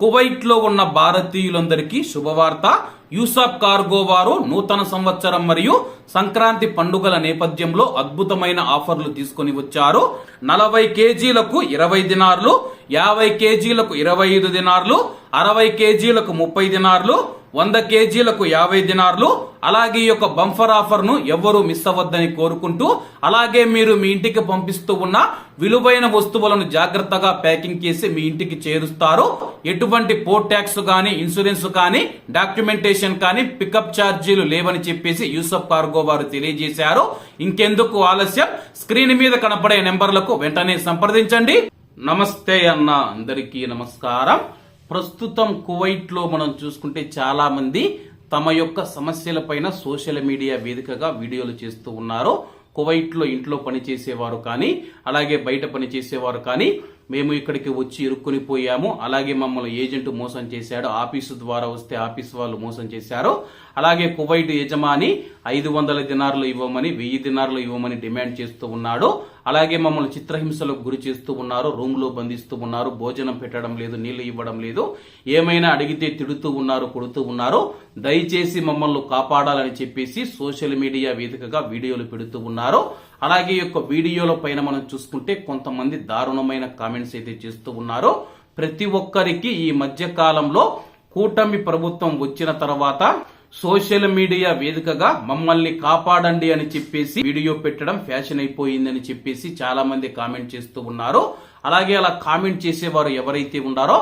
కువైట్లో ఉన్న భారతీయులందరికీ శుభవార్త. యూసాఫ్ కార్గో వారు నూతన సంవత్సరం మరియు సంక్రాంతి పండుగల నేపథ్యంలో అద్భుతమైన ఆఫర్లు తీసుకొని వచ్చారు. నలభై కేజీలకు ఇరవై దినార్లు యాభై కేజీలకు ఇరవై ఐదు దినార్లు అరవై కేజీలకు ముప్పై దినార్లు వంద కేజీలకు యాభై దినార్లు. అలాగే ఈ యొక్క బంఫర్ ఆఫర్ను ఎవ్వరూ మిస్ అవ్వద్దని కోరుకుంటూ అలాగే మీరు మీ ఇంటికి పంపిస్తూ ఉన్న విలువైన వస్తువులను జాగ్రత్తగా ప్యాకింగ్ చేసి మీ ఇంటికి చేరుస్తారు. ఎటువంటి పోర్ట్ ట్యాక్స్ కానీ ఇన్సూరెన్స్ కానీ డాక్యుమెంటేషన్ కానీ పికప్ ఛార్జీలు లేవని చెప్పేసి యూసఫ్ కార్గో వారు తెలియజేశారు. ఇంకెందుకు ఆలస్యం? స్క్రీన్ మీద కనపడే నెంబర్లకు వెంటనే సంప్రదించండి. నమస్తే అన్న అందరికీ నమస్కారం. ప్రస్తుతం కువైట్లో మనం చూసుకుంటే చాలా మంది తమ యొక్క సమస్యలపైన సోషల్ మీడియా వేదికగా వీడియోలు చేస్తూ ఉన్నారు. కువైట్లో ఇంట్లో పని చేసేవారు కానీ అలాగే బయట పని చేసేవారు కానీ మేము ఇక్కడికి వచ్చి ఇరుక్కుని పోయాము. అలాగే మమ్మల్ని ఏజెంట్ మోసం చేశాడు. ఆఫీసు ద్వారా వస్తే ఆఫీస్ వాళ్ళు మోసం చేశారు. అలాగే కువైట్ యజమాని ఐదు వందల దినార్లు ఇవ్వమని వెయ్యి దినారులు ఇవ్వమని డిమాండ్ చేస్తూ ఉన్నాడు. అలాగే మమ్మల్ని చిత్రహింసలకు గురి చేస్తూ ఉన్నారు. రూమ్లో బంధిస్తూ ఉన్నారు. భోజనం పెట్టడం లేదు నీళ్ళు ఇవ్వడం లేదు. ఏమైనా అడిగితే తిడుతూ ఉన్నారు కొడుతూ ఉన్నారు. దయచేసి మమ్మల్ని కాపాడాలని చెప్పేసి సోషల్ మీడియా వేదికగా వీడియోలు పెడుతూ ఉన్నారు. అలాగే యొక్క వీడియోల పైన మనం చూసుకుంటే కొంతమంది దారుణమైన కామెంట్స్ అయితే చేస్తూ ఉన్నారు. ప్రతి ఒక్కరికి ఈ మధ్య కాలంలో కూటమి ప్రభుత్వం వచ్చిన తర్వాత సోషల్ మీడియా వేదికగా మమ్మల్ని కాపాడండి అని చెప్పేసి వీడియో పెట్టడం ఫ్యాషన్ అయిపోయిందని చెప్పేసి చాలా మంది కామెంట్ చేస్తూ ఉన్నారు. అలాగే అలా కామెంట్ చేసేవారు ఎవరైతే ఉన్నారో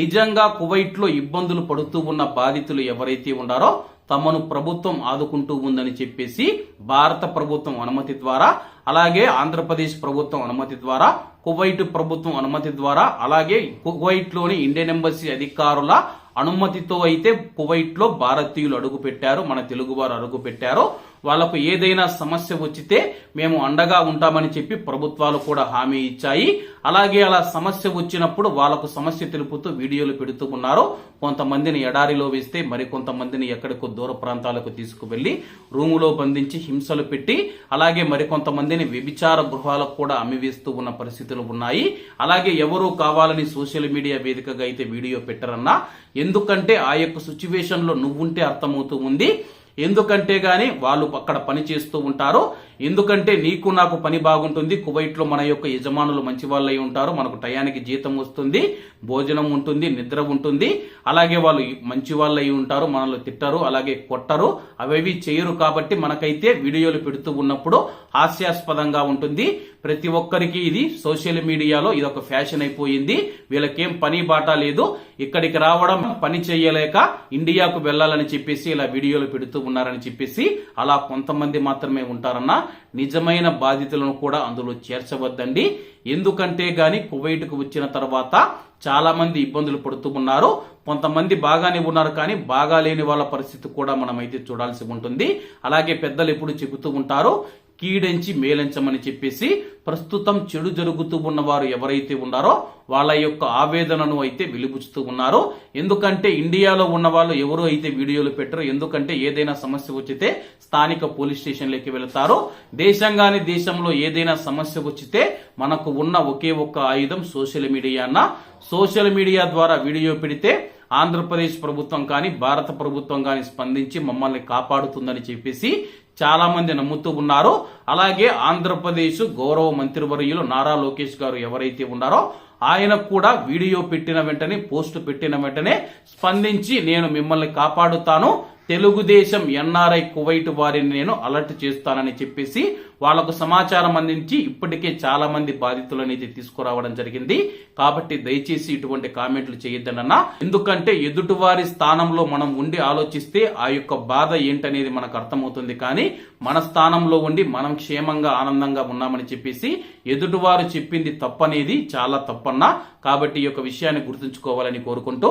నిజంగా కువైట్లో ఇబ్బందులు పడుతూ ఉన్న బాధితులు ఎవరైతే ఉన్నారో తమను ప్రభుత్వం ఆదుకుంటూ ఉందని చెప్పేసి భారత ప్రభుత్వం అనుమతి ద్వారా అలాగే ఆంధ్రప్రదేశ్ ప్రభుత్వం అనుమతి ద్వారా కువైట్ ప్రభుత్వం అనుమతి ద్వారా అలాగే కువైట్లోని ఇండియన్ ఎంబసీ అధికారుల అనుమతితో అయితే కువైట్లో భారతీయులు అడుగు పెట్టారు మన తెలుగువారు అడుగు పెట్టారు వాళ్ళకు ఏదైనా సమస్య వచ్చితే మేము అండగా ఉంటామని చెప్పి ప్రభుత్వాలు కూడా హామీ ఇచ్చాయి. అలాగే అలా సమస్య వచ్చినప్పుడు వాళ్ళకు సమస్య తెలుపుతూ వీడియోలు పెడుతూ ఉన్నారు. కొంతమందిని ఎడారిలో వేస్తే మరి కొంతమందిని ఎక్కడికో దూర ప్రాంతాలకు తీసుకువెళ్ళి రూములో బంధించి హింసలు పెట్టి అలాగే మరికొంతమందిని వ్యభిచార గృహాలకు కూడా అమ్మివేస్తూ ఉన్న పరిస్థితులు ఉన్నాయి. అలాగే ఎవరూ కావాలని సోషల్ మీడియా వేదికగా అయితే వీడియో పెట్టరన్నా. ఎందుకంటే ఆ యొక్క సిచ్యువేషన్లో నువ్వుంటే అర్థమవుతూ ఉంది. ఎందుకంటే కానీ వాళ్ళు అక్కడ పని చేస్తూ ఉంటారు. ఎందుకంటే నీకు నాకు పని బాగుంటుంది కువైట్లో మన యొక్క యజమానులు మంచి వాళ్ళై ఉంటారు మనకు టయానికి జీతం వస్తుంది భోజనం ఉంటుంది నిద్ర ఉంటుంది అలాగే వాళ్ళు మంచి వాళ్ళై ఉంటారు మనల్ని తిట్టరు అలాగే కొట్టరు అవేవి చేయరు కాబట్టి మనకైతే వీడియోలు పెడుతూ ఉన్నప్పుడు హాస్యాస్పదంగా ఉంటుంది. ప్రతి ఒక్కరికి ఇది సోషల్ మీడియాలో ఇది ఒక ఫ్యాషన్ అయిపోయింది వీళ్ళకేం పని బాట లేదు ఇక్కడికి రావడం పని చేయలేక ఇండియాకు వెళ్ళాలని చెప్పేసి ఇలా వీడియోలు పెడుతూ ఉన్నారని చెప్పేసి అలా కొంతమంది మాత్రమే ఉంటారన్నా నిజమైన బాధితులను కూడా అందులో చేర్చవద్దండి. ఎందుకంటే గాని కువైట్కు వచ్చిన తర్వాత చాలా మంది ఇబ్బందులు పడుతూ ఉన్నారు. కొంతమంది బాగానే ఉన్నారు కానీ బాగా లేని వాళ్ళ పరిస్థితి కూడా మనం అయితే చూడాల్సి ఉంటుంది. అలాగే పెద్దలు ఎప్పుడు చెబుతూ ఉంటారు కీడెంచి మేలించమని చెప్పేసి ప్రస్తుతం చెడు జరుగుతూ ఉన్నవారు ఎవరైతే ఉన్నారో వాళ్ళ యొక్క ఆవేదనను అయితే వెలిబుచ్చుతూ ఉన్నారు. ఎందుకంటే ఇండియాలో ఉన్న వాళ్ళు ఎవరు అయితే వీడియోలు పెట్టరు ఎందుకంటే ఏదైనా సమస్య వచ్చితే స్థానిక పోలీస్ స్టేషన్లోకి వెళతారు. దేశంగాని దేశంలో ఏదైనా సమస్య వచ్చితే మనకు ఉన్న ఒకే ఒక్క ఆయుధం సోషల్ మీడియా అన్న. సోషల్ మీడియా ద్వారా వీడియో పెడితే ఆంధ్రప్రదేశ్ ప్రభుత్వం కానీ భారత ప్రభుత్వం కానీ స్పందించి మమ్మల్ని కాపాడుతుందని చెప్పేసి చాలామంది నమ్ముతూ ఉన్నారు. అలాగే ఆంధ్రప్రదేశ్ గౌరవ మంత్రివర్యులు నారా లోకేష్ గారు ఎవరైతే ఉన్నారో ఆయన కూడా వీడియో పెట్టిన వెంటనే పోస్ట్ పెట్టిన వెంటనే స్పందించి నేను మిమ్మల్ని కాపాడుతాను. తెలుగుదేశం ఎన్ఆర్ఐ కువైట్ వారిని నేను అలర్ట్ చేస్తానని చెప్పేసి వాళ్ళకు సమాచారం అందించి ఇప్పటికే చాలా మంది బాధితులను అయితే తీసుకురావడం జరిగింది. కాబట్టి దయచేసి ఇటువంటి కామెంట్లు చేయొద్దనన్నా. ఎందుకంటే ఎదుటివారి స్థానంలో మనం ఉండి ఆలోచిస్తే ఆ యొక్క బాధ ఏంటనేది మనకు అర్థమవుతుంది. కానీ మన స్థానంలో ఉండి మనం క్షేమంగా ఆనందంగా ఉన్నామని చెప్పేసి ఎదుటివారు చెప్పింది తప్పనేది చాలా తప్పన్నా. కాబట్టి ఈ యొక్క విషయాన్ని గుర్తుంచుకోవాలని కోరుకుంటూ